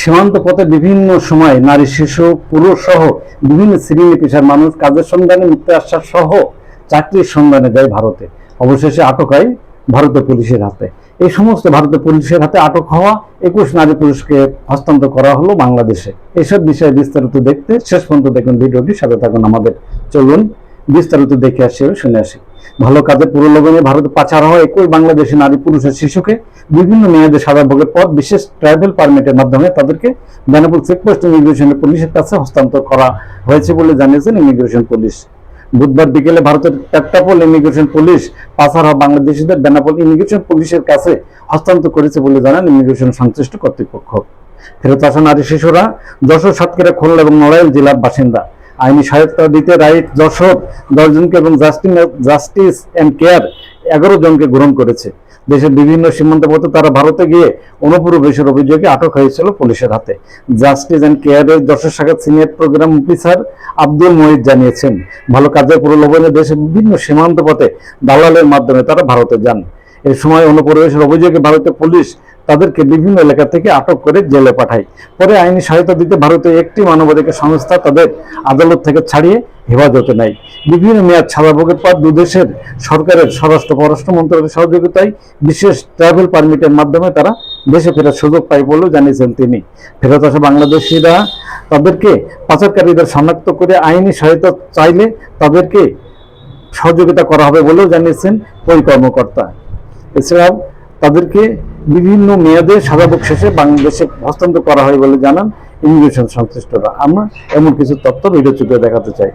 সীমান্ত পথে বিভিন্ন সময় নারী, শিশু, পুরুষ সহ বিভিন্ন শ্রেণি পেশার মানুষ কাজের সন্ধানে মুক্তি আশ্বাস সহ চাকরির সন্ধানে যায় ভারতে। অবশেষে আটক হয় ভারতীয় পুলিশের হাতে। এই সমস্ত ভারতীয় পুলিশের হাতে আটক হওয়া একুশ নারী পুরুষকে হস্তান্তর করা হলো বাংলাদেশে। এসব বিষয়ে বিস্তারিত দেখতে শেষ পর্যন্ত দেখুন ভিডিওটি, সাথে থাকুন আমাদের। চলুন বিস্তারিত দেখে আসি, শুনে আসি। ভালো কাজে প্রলোভনে ভারতে পাচার হওয়া একই বাংলাদেশি নারী পুরুষের শিশুকে বিভিন্ন মেয়াদে সাদা ভোগের পর বিশেষ ট্রাভেল পারমিটের মাধ্যমে তাদেরকে বেনাপুর চেকপোস্ট ইমিগ্রেশনের পুলিশের কাছে হস্তান্তর করা হয়েছে বলে জানিয়েছেন ইমিগ্রেশন পুলিশ। বুধবার বিকেলে ভারতের পেট্টাপোল ইমিগ্রেশন পুলিশ পাচার হওয়া বাংলাদেশিদের বেনাপোল ইমিগ্রেশন পুলিশের কাছে হস্তান্তর করেছে বলে জানান ইমিগ্রেশন সংশ্লিষ্ট কর্তৃপক্ষ। ফেরত আসা নারী শিশুরা যশোর সাতক্ষীরা, খুলনা এবং নড়াইল জেলার বাসিন্দা। আইনি সহায়তা দিতে রাইট যশোর দশজনকে এবং জাস্টিস অ্যান্ড কেয়ার এগারো জনকে গ্রহণ করেছে। দেশের বিভিন্ন সীমান্ত পথে তারা ভারতে গিয়ে অনুপ্রবেশের অভিযোগে আটক হয়েছিল পুলিশের হাতে। জাস্টিস অ্যান্ড কেয়ারের যশোর শাখার senior programme officer Abdul Mohid জানিয়েছেন, ভালো কাজের প্রলোভনে দেশের বিভিন্ন সীমান্ত পথে দালালের মাধ্যমে তারা ভারতে যান। এই সময় অনুপ্রবেশের অভিযোগে ভারতের পুলিশ তাদেরকে বিভিন্ন এলাকা থেকে আটক করে জেলে পাঠায়। পরে আইনি সহায়তা দিতে ভারতের একটি মানবাধিকার সংস্থা তাদের আদালত থেকে ছাড়িয়ে হেফাজতে নেয়। বিভিন্ন মেয়াদ ছাড়াভোগের পর দুদেশের সরকারের স্বরাষ্ট্র পররাষ্ট্র মন্ত্রকের সহযোগিতায় বিশেষ ট্রাভেল পারমিটের মাধ্যমে তারা দেশে ফেরার সুযোগ পায় বলেও জানিয়েছেন তিনি। ফেরত আসা বাংলাদেশিরা তাদেরকে পাচারকারীদের শনাক্ত করে আইনি সহায়তা চাইলে তাদেরকে সহযোগিতা করা হবে বলেও জানিয়েছেন ওই কর্মকর্তা এছাড়াও তাদেরকে বিভিন্ন মেয়াদে সাজাভোগ শেষে বাংলাদেশে হস্তান্তর করা হয় বলে জানান ইমিগ্রেশন সংশ্লিষ্টরা। আমরা এমন কিছু তথ্য ভিডিও চিত্রে দেখাতে চাই।